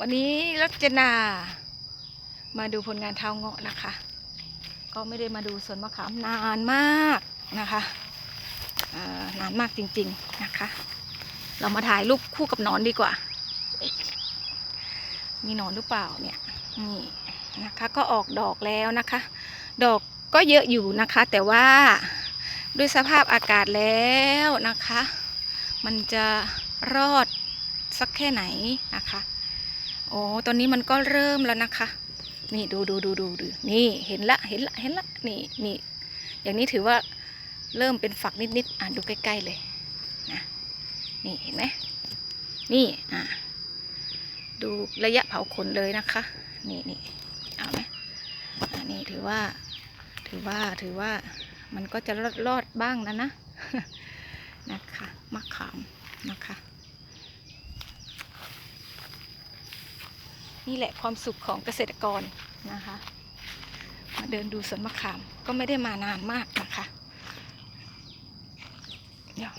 วันนี้รัจนา มาดูผลงานเท้าเงาะนะคะ ก็ไม่ได้มาดูสวนมะขามนานมากนะคะานานมากจริงๆนะคะ เรามาถ่ายรูปคู่กับนอนดีกว่า มีนอนหรือเปล่าเนี่ยนี่นะคะก็ออกดอกแล้วนะคะ ดอกก็เยอะอยู่นะคะ แต่ว่าด้วยสภาพอากาศแล้วนะคะ มันจะรอดสักแค่ไหนนะคะ โอ้ตอนนี้มันก็เริ่มแล้วนะคะ นี่ดูดูดูดูดูนี่เห็นละเห็นละเห็นละนี่นี่อย่างนี้ถือว่าเริ่มเป็นฝักนิดๆอะดูใกล้ ๆ เลยนะนี่เห็นไหมนี่อะดูระยะเผาขนเลยนะคะ นี่นี่เอาไหมอะนี่ถือว่าถือว่าถือว่ามันก็จะรอดรอดบ้างนะนะนะคะมะขามนะคะ นี่แหละความสุขของเกษตรกรนะคะ มาเดินดูสวนมะขามก็ไม่ได้มานานมากนะคะเดี๋ยว